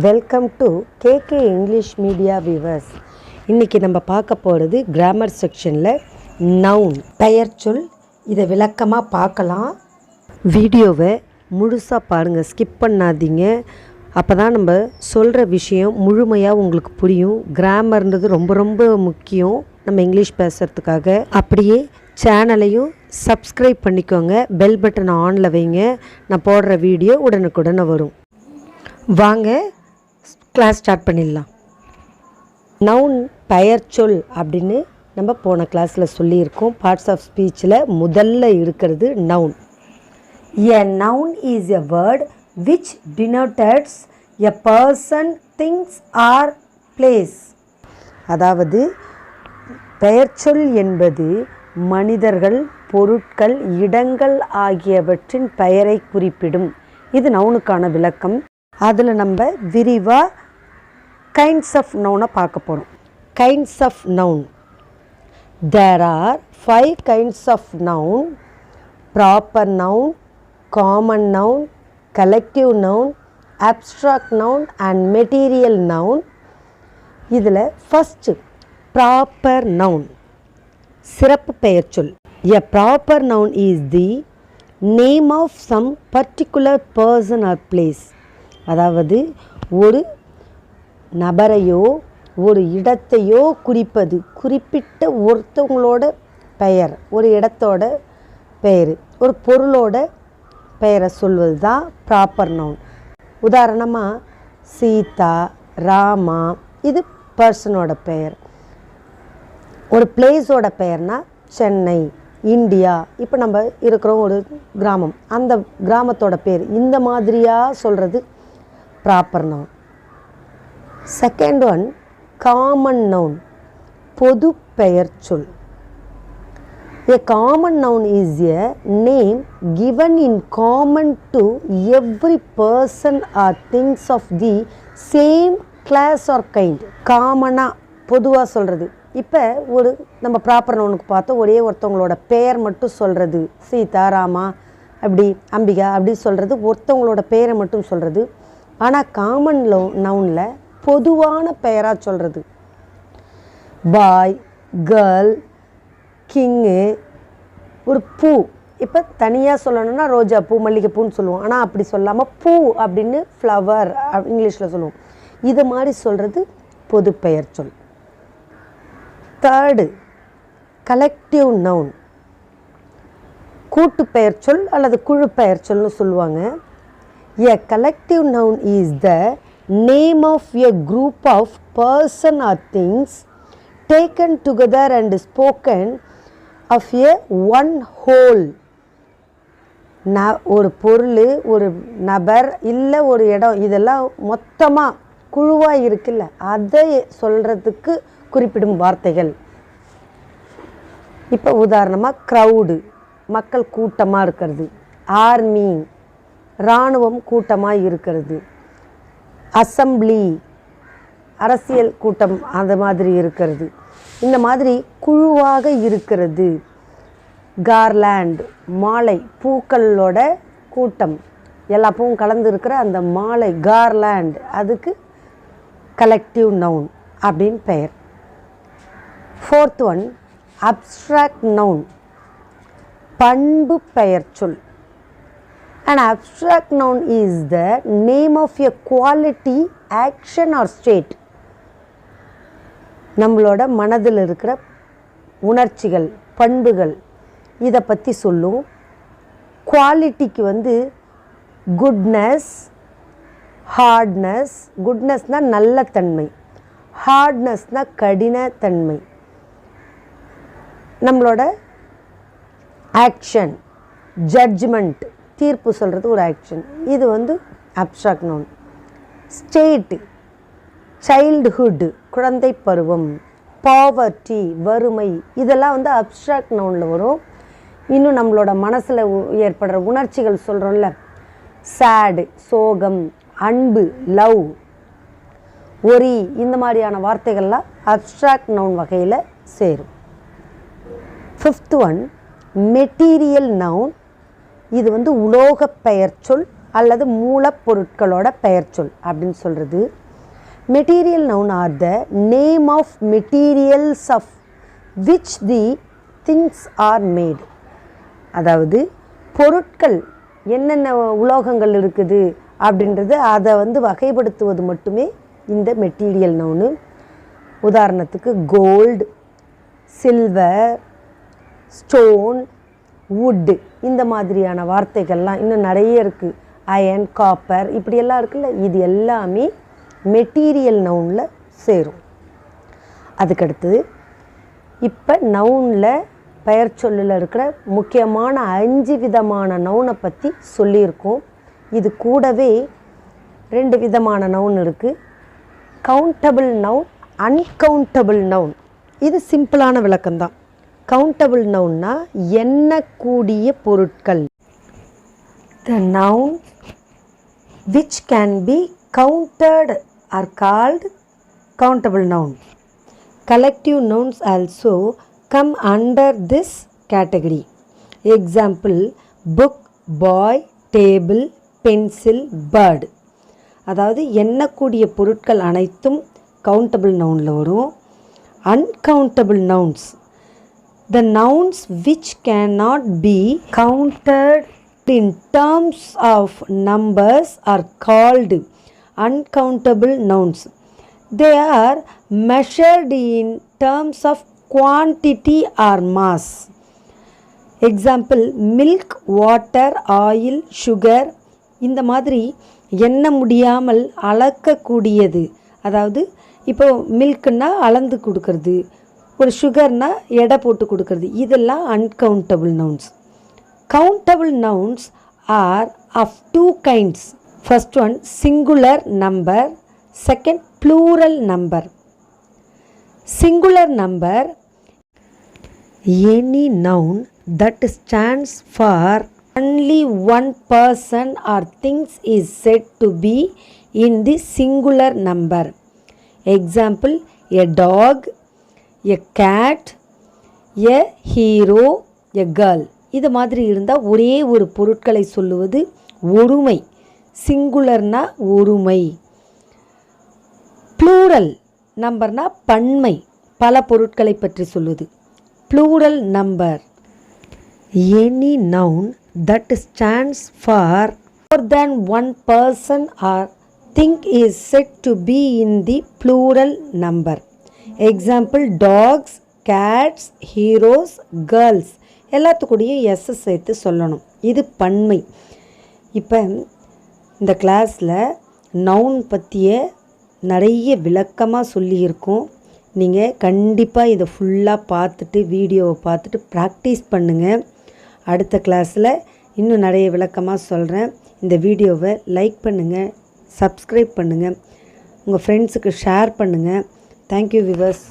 Welcome to KK English media viewers இன்றைக்கி நம்ம பார்க்க போகிறது கிராமர் செக்ஷனில் நவுன் பெயர் சொல். இதை விளக்கமாக பார்க்கலாம். வீடியோவை முழுசாக பாருங்கள் ஸ்கிப் பண்ணாதீங்க. அப்போ தான் நம்ம சொல்கிற விஷயம் முழுமையாக உங்களுக்கு புரியும். கிராமர்ன்றது ரொம்ப ரொம்ப முக்கியம். நம்ம இங்கிலீஷ் பேசுகிறதுக்காக அப்படியே சேனலையும் சப்ஸ்கிரைப் பண்ணிக்கோங்க. பெல் பட்டனை ஆனில் வைங்க. நான் போடுற வீடியோ உடனுக்குடனே வரும். வாங்க கிளாஸ் ஸ்டார்ட் பண்ணிடலாம். நவுன் பெயர்ச்சொல் அப்படின்னு நம்ம போன கிளாஸில் சொல்லியிருக்கோம். பார்ட்ஸ் ஆஃப் ஸ்பீச்சில் முதல்ல இருக்கிறது noun a noun is a word which denotes a person things or place அதாவது பெயர்ச்சொல் என்பது மனிதர்கள் பொருட்கள் இடங்கள் ஆகியவற்றின் பெயரை குறிப்பிடும். இது நவுனுக்கான விளக்கம். அதில் நம்ம விரிவாக கைண்ட்ஸ் ஆஃப் நவுனை பார்க்க போகிறோம் kinds of noun there are five kinds of noun proper noun common noun collective noun abstract noun and material noun இதில் ஃபஸ்ட்டு ப்ராப்பர் நவுன் சிறப்பு பெயர் சொல். A proper noun is the name of some particular person or place அதாவது ஒரு நபரையோ ஒரு இடத்தையோ குறிப்பது. குறிப்பிட்ட ஒருத்தவங்களோட பெயர் ஒரு இடத்தோட பெயர் ஒரு பொருளோட பெயரை சொல்வது தான் ப்ராப்பர் நவுன் உதாரணமாக சீதா ராமா இது பர்சனோட பெயர். ஒரு பிளேஸோட பெயர்னா சென்னை இந்தியா இப்போ நம்ம இருக்கிறோம் ஒரு கிராமம். அந்த கிராமத்தோட பேர் இந்த மாதிரியாக சொல்கிறது proper noun second one common noun பொது பெயர் சொல். A common noun is a name given in common to every person or things of the same class or kind. காமனாக பொதுவாக சொல்கிறது இப்போ ஒரு நம்ம ப்ராப்பர் நவுனுக்கு பார்த்தோம் ஒரே ஒருத்தவங்களோட பெயர் மட்டும் சொல்கிறது சீதா ராமா அப்படி அம்பிகா அப்படி சொல்கிறது ஒருத்தவங்களோட பெயரை மட்டும் சொல்கிறது ஆனால் காமன் லோ நவுனில் பொதுவான பெயராக சொல்கிறது பாய் கேர்ள் கிங்கு ஒரு பூ. இப்போ தனியாக சொல்லணும்னா ரோஜா பூ மல்லிகைப்பூன்னு சொல்லுவோம். ஆனால் அப்படி சொல்லாமல் பூ அப்படின்னு ஃப்ளவர் இங்கிலீஷில் சொல்லுவோம். இது மாதிரி சொல்கிறது பொது பெயர் சொல். தேர்டு கலெக்டிவ் நவுன் கூட்டு பெயர் சொல் அல்லது குழு பெயர் சொல்னு சொல்லுவாங்க. A collective noun is the name of a group of person or things taken together and spoken of a one whole ந ஒரு பொருள் ஒரு நபர் இல்லை ஒரு இடம் இதெல்லாம் மொத்தமாக குழுவாக இருக்குல்ல அதை சொல்கிறதுக்கு குறிப்பிடும் வார்த்தைகள். இப்போ உதாரணமாக க்ரௌடு மக்கள் கூட்டமாக இருக்கிறது. ஆர்மி இராணுவம் கூட்டமாக இருக்கிறது. அசம்பிளி அரசியல் கூட்டம் அந்த மாதிரி இருக்கிறது. இந்த மாதிரி குழுவாக இருக்கிறது. கார்லேண்ட் மாலை பூக்களோட கூட்டம். எல்லா பூவும் கலந்துருக்கிற அந்த மாலை கார்லேண்ட். அதுக்கு கலெக்டிவ் நவுன் அப்படின்னு பெயர். ஃபோர்த் ஒன் அப்ஸ்ட்ராக்ட் நவுன் பண்பு பெயர் சொல். An abstract noun is the name of a quality, action or state. நம்மளோட மனதில் இருக்கிற உணர்ச்சிகள் பண்புகள் இதை பற்றி சொல்லும் குவாலிட்டிக்கு வந்து குட்னஸ் ஹார்ட்னஸ் குட்னஸ்னால் நல்ல தன்மை. ஹார்ட்னஸ்னால் கடினத்தன்மை நம்மளோட ஆக்ஷன் ஜட்ஜ்மெண்ட் தீர்ப்பு சொல்கிறது ஒரு ஆக்ஷன் இது வந்து அப்ட்ராக்ட் நோன் ஸ்டேட்டு சைல்டுஹுட் குழந்தை பருவம் பாவர்ட்டி வறுமை இதெல்லாம் வந்து அப்ட்ராக்ட் நவுனில் வரும். இன்னும் நம்மளோட மனசில் ஏற்படுற உணர்ச்சிகள் சொல்கிறோம்ல சேடு சோகம் அன்பு லவ் ஒரி இந்த மாதிரியான வார்த்தைகள்லாம் அப்ட்ராக்ட் நவுன் வகையில் சேரும். ஃபிஃப்த் ஒன் மெட்டீரியல் நவுன் இது வந்து உலோக பெயர் சொல் அல்லது மூலப்பொருட்களோட பெயர்ச்சொல் அப்படின்னு சொல்கிறது material noun are the name of materials of which the things are made அதாவது பொருட்கள் என்னென்ன உலோகங்கள் இருக்குது அப்படின்றது அதை வந்து வகைப்படுத்துவது மட்டுமே இந்த மெட்டீரியல் நவுனு உதாரணத்துக்கு கோல்டு சில்வர் ஸ்டோன் வுட்டு இந்த மாதிரியான வார்த்தைகள்லாம் இன்னும் நிறைய இருக்குது அயன் காப்பர் இப்படியெல்லாம் இருக்குல்ல இது எல்லாமே மெட்டீரியல் நவுனில் சேரும். அதுக்கடுத்தது இப்போ நவுனில் பெயர் சொல்லில் இருக்கிற முக்கியமான அஞ்சு விதமான நவுனை பற்றி சொல்லியிருக்கோம். இது கூடவே ரெண்டு விதமான நவுன் இருக்குது கவுண்டபிள் நவுன் அன்கவுண்டபிள் நவுன் இது சிம்பிளான விளக்கம்தான். கவுண்டபிள் நவுன்னா எண்ணக்கூடிய பொருட்கள் the noun which can be counted are called countable noun collective nouns also come under this category example book boy table pencil bird அதாவது எண்ணக்கூடிய பொருட்கள் அனைத்தும் கவுண்டபிள் நவுனில் வரும் uncountable nouns the nouns which cannot be counted in terms of numbers are called uncountable nouns. They are measured in terms of quantity or mass. Example milk water oil sugar இந்த மாதிரி எண்ண முடியாமல் அளக்கக்கூடியது அதாவது இப்போ மில்க்குன்னா அளந்து கொடுக்கறது ஒரு சுகர்னா எடை போட்டு கொடுக்கறது. இதெல்லாம் uncountable nouns countable nouns are of two kinds first one singular number second plural number singular number any noun that stands for only one person or things is said to be in the singular number. Example a dog a cat a hero a girl இது மாதிரி இருந்தால் ஒரே ஒரு பொருட்களை சொல்லுவது ஒருமை. சிங்குலர்னா ஒருமை. Plural நம்பர்னா பன்மை. பல பொருட்களை பற்றி சொல்லுது. Plural number any noun that stands for more than one person or thing is said to be in the plural number example dogs cats heroes girls எல்லாத்துக்கூடயும் S சேர்த்து சொல்லணும். இது பன்மை. இப்போ இந்த கிளாஸில் நவுன் பற்றிய நிறைய விளக்கமாக சொல்லியிருக்கோம். நீங்கள் கண்டிப்பாக இதை ஃபுல்லாக பார்த்துட்டு வீடியோவை பார்த்துட்டு ப்ராக்டிஸ் பண்ணுங்கள் அடுத்த கிளாஸில் இன்னும் நிறைய விளக்கமாக சொல்கிறேன் இந்த வீடியோவை லைக் பண்ணுங்கள் சப்ஸ்கிரைப் பண்ணுங்கள் உங்கள் ஃப்ரெண்ட்ஸுக்கு ஷேர் பண்ணுங்கள் தேங்க்யூ விவர்ஸ்